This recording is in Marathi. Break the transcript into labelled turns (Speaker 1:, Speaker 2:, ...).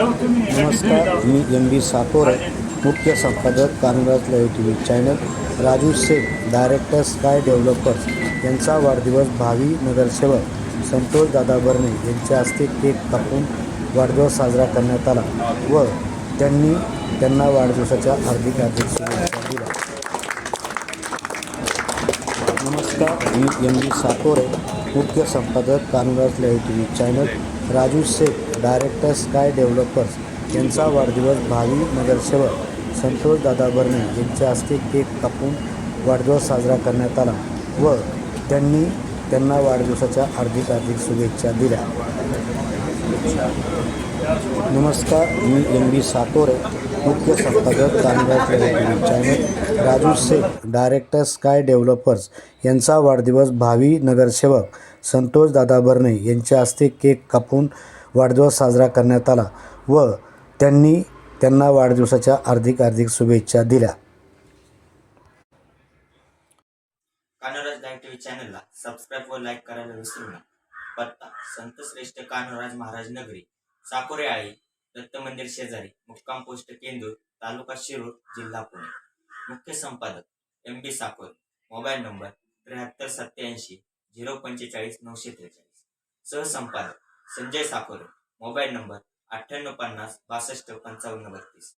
Speaker 1: नमस्कार मी एम बी साकोरे मुख्य संपादक Kanraj live T V channel Raju Shaikh director Sky Developers यांचा वाढदिवस भावी नगरसेवक संतोष दादा बर्णे यांच्या हस्ते केक कापून वाढदिवस साजरा करण्यात आला व त्यांनी त्यांना वाढदिवसाच्या हार्दिक हार्दिक शुभेच्छा दिल्या. नमस्कार मी एम बी साकोरे मुख्य संपादक Kanraj live T V channel Raju Shaikh director Sky Developers यांचा वाढदिवस भावी नगरसेवक संतोष दादा बर्णे यांच्या हस्ते केक कापून वाढदिवस साजरा करण्यात आला व त्यांनी त्यांना वाढदिवसाच्या हार्दिक हार्दिक शुभेच्छा दिल्या. नमस्कार मी एम बी सातोरे मुख्य संपादक Kanraj live channel Raju Shaikh director Sky Developers यांचा वाढदिवस भावी नगरसेवक संतोष दादा बर्णे यांच्या हस्ते केक कापून वाढदिवस साजरा करण्यात आला व त्यांनी त्यांना वाढदिवसाच्या हार्दिक हार्दिक शुभेच्छा दिल्या.
Speaker 2: कानोराज लाईव्ह टीव्ही चॅनलला सबस्क्राईब व लाईक करायला विसरू नका. पत्ता संत श्रेष्ठ कानोराज महाराज नगरी. साकोरे आळी दत्त मंदिर शेजारी मुक्काम पोस्ट केंदूर तालुका शिरूर जिल्हा पुणे. मुख्य संपादक M B Sakore. Mobile number त्र्याहत्तर सत्याऐंशी झिरो पंचेचाळीस नऊशे त्रेचाळीस. सहसंपादक संजय साकोरे. मोबाईल नंबर अठ्ठ्याण्णव पन्नास बासष्ट पंचावन्न बत्तीस.